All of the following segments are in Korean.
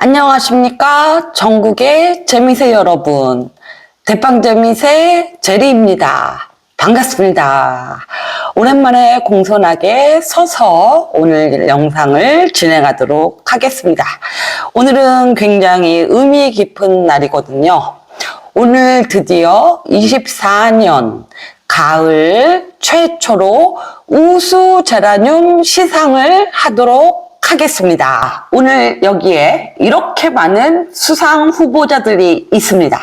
안녕하십니까. 전국의 재미새 여러분. 대빵재미새 제리입니다. 반갑습니다. 오랜만에 공손하게 서서 오늘 영상을 진행하도록 하겠습니다. 오늘은 굉장히 의미 깊은 날이거든요. 오늘 드디어 24년 가을 최초로 우수 제라늄 시상을 하도록 하겠습니다. 오늘 여기에 이렇게 많은 수상 후보자들이 있습니다.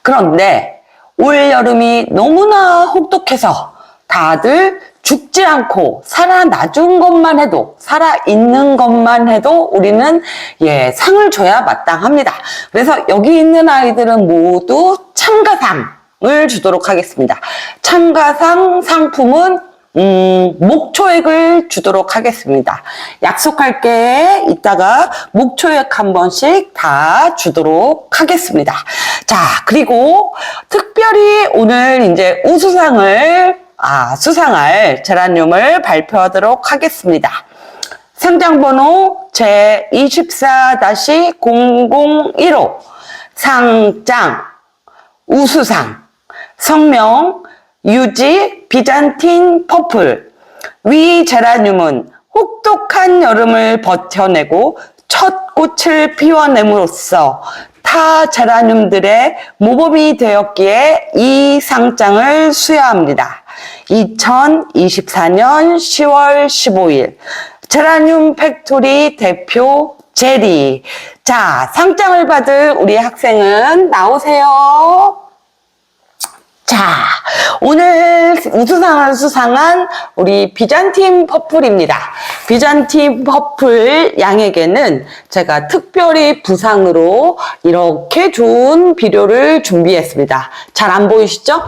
그런데 올 여름이 너무나 혹독해서 다들 죽지 않고 살아나준 것만 해도 살아있는 것만 해도 우리는 예 상을 줘야 마땅합니다. 그래서 여기 있는 아이들은 모두 참가상을 주도록 하겠습니다. 참가상 상품은 음, 목초액을 주도록 하겠습니다. 약속할 게 이따가 목초액 한 번씩 다 주도록 하겠습니다. 자, 그리고 특별히 오늘 이제 우수상을 아, 수상할 제라늄을 발표하도록 하겠습니다. 상장번호 제24-0015 상장 우수상 성명 유지 비잔틴 퍼플 위 제라늄은 혹독한 여름을 버텨내고 첫 꽃을 피워냄으로써 타 제라늄들의 모범이 되었기에 이 상장을 수여합니다. 2024년 10월 15일 제라늄 팩토리 대표 제리 자 상장을 받을 우리 학생은 나오세요. 자, 오늘 우수상을 수상한 우리 비잔팀 퍼플입니다. 비잔팀 퍼플 양에게는 제가 특별히 부상으로 이렇게 좋은 비료를 준비했습니다. 잘 안 보이시죠?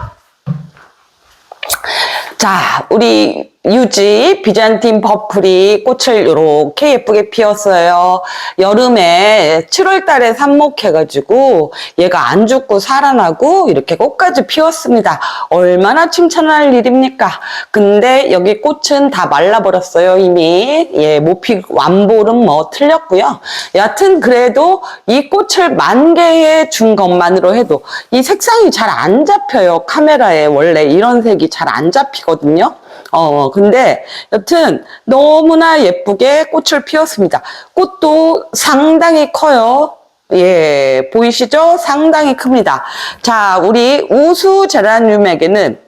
자, 우리 유지 비잔틴 퍼플이 꽃을 이렇게 예쁘게 피웠어요. 여름에 7월 달에 삽목해가지고 얘가 안 죽고 살아나고 이렇게 꽃까지 피웠습니다. 얼마나 칭찬할 일입니까? 근데 여기 꽃은 다 말라버렸어요, 이미. 예, 모피 완볼은 뭐 틀렸고요. 여하튼 그래도 이 꽃을 만개해 준 것만으로 해도 이 색상이 잘 안 잡혀요. 카메라에 원래 이런 색이 잘 안 잡히거든요. 어, 근데 여튼 너무나 예쁘게 꽃을 피웠습니다. 꽃도 상당히 커요. 예, 보이시죠? 상당히 큽니다. 자, 우리 우수 제라늄에게는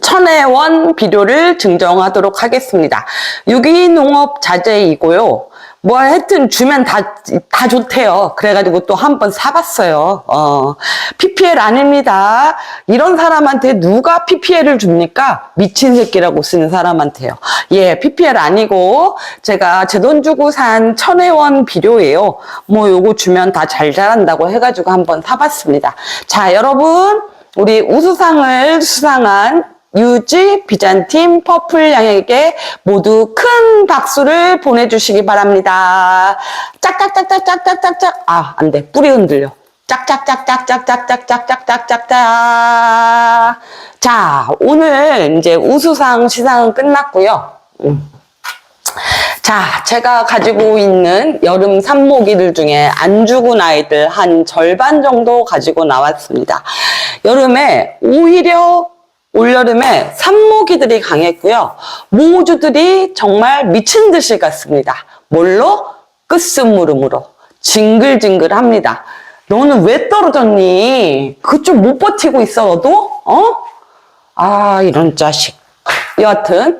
천혜원 비료를 증정하도록 하겠습니다. 유기농업 자재이고요. 뭐 하여튼 주면 다, 다 좋대요. 그래가지고 또 한 번 사봤어요. 어, PPL 아닙니다. 이런 사람한테 누가 PPL을 줍니까? 미친 새끼라고 쓰는 사람한테요. 예, PPL 아니고 제가 제 돈 주고 산 천혜원 비료예요. 뭐 요거 주면 다 잘 자란다고 해가지고 한번 사봤습니다. 자, 여러분. 우리 우수상을 수상한 유지 비잔팀 퍼플 양에게 모두 큰 박수를 보내주시기 바랍니다. 짝짝짝짝짝짝짝짝 아, 안 돼. 뿌리 흔들려. 짝짝짝짝짝짝짝짝짝짝짝 자, 오늘 이제 우수상 시상은 끝났고요. 음. 자, 제가 가지고 있는 여름 산모기들 중에 안 죽은 아이들 한 절반 정도 가지고 나왔습니다. 여름에 오히려 올여름에 산모기들이 강했고요. 모주들이 정말 미친 듯이 갔습니다. 뭘로? 끝스무름으로. 징글징글합니다. 너는 왜 떨어졌니? 그쪽 못 버티고 있어, 너도? 어? 아, 이런 자식. 여하튼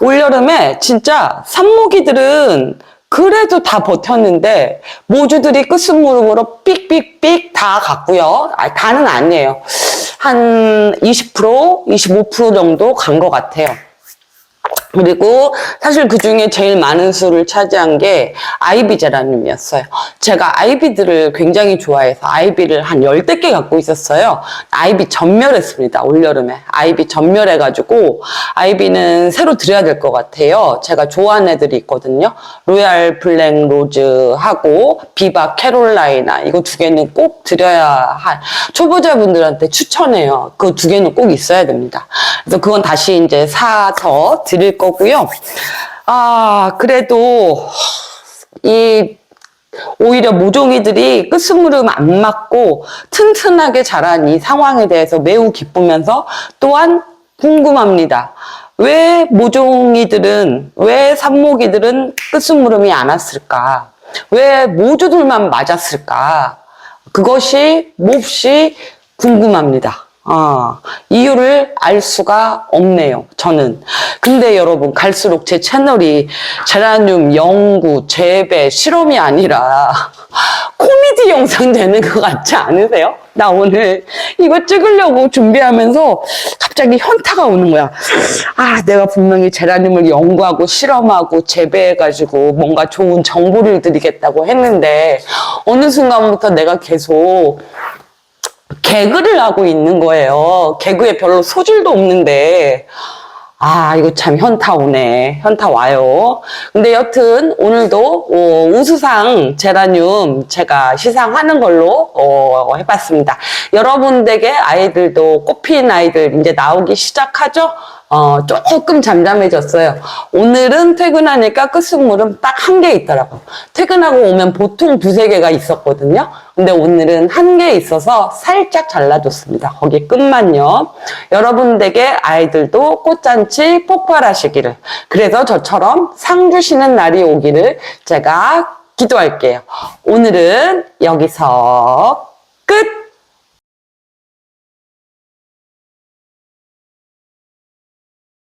올여름에 진짜 산모기들은 그래도 다 버텼는데 모주들이 끝스무름으로 삑삑삑 다 갔고요. 아, 다는 아니에요. 한 20%, 25% 정도 간 것 같아요. 그리고 사실 그 중에 제일 많은 수를 차지한 게 아이비 제라늄이었어요. 제가 아이비들을 굉장히 좋아해서 아이비를 한 열댓 개 갖고 있었어요. 아이비 전멸했습니다. 올여름에. 아이비 전멸해가지고 아이비는 새로 드려야 될 것 같아요. 제가 좋아하는 애들이 있거든요. 로얄 블랙 로즈하고 비바 캐롤라이나 이거 두 개는 꼭 드려야 할 초보자분들한테 추천해요. 그 두 개는 꼭 있어야 됩니다. 그래서 그건 다시 이제 사서 드릴 거고요. 아, 그래도 이 오히려 모종이들이 끝스무름 안 맞고 튼튼하게 자란 이 상황에 대해서 매우 기쁘면서 또한 궁금합니다. 왜 모종이들은, 왜 산모기들은 끝스무름이 안 왔을까? 왜 모주들만 맞았을까? 그것이 몹시 궁금합니다. 아, 이유를 알 수가 없네요. 저는. 근데 여러분, 갈수록 제 채널이 제라늄 연구, 재배, 실험이 아니라 코미디 영상 되는 것 같지 않으세요? 나 오늘 이거 찍으려고 준비하면서 갑자기 현타가 오는 거야. 아, 내가 분명히 제라늄을 연구하고 실험하고 재배해가지고 뭔가 좋은 정보를 드리겠다고 했는데 어느 순간부터 내가 계속 개그를 하고 있는 거예요. 개그에 별로 소질도 없는데. 아, 이거 참 현타 오네. 현타 와요. 근데 여튼 오늘도 어, 우수상 제라늄 제가 시상하는 걸로 어, 해봤습니다. 여러분들에게 아이들도 꽃핀 아이들 이제 나오기 시작하죠? 어, 조금 잠잠해졌어요. 오늘은 퇴근하니까 끝승물은 딱 한 개 있더라고. 퇴근하고 오면 보통 두세 개가 있었거든요. 근데 오늘은 한 개 있어서 살짝 잘라줬습니다. 거기 끝만요. 여러분들에게 아이들도 꽃잔치 폭발하시기를. 그래서 저처럼 상 주시는 날이 오기를 제가 기도할게요. 오늘은 여기서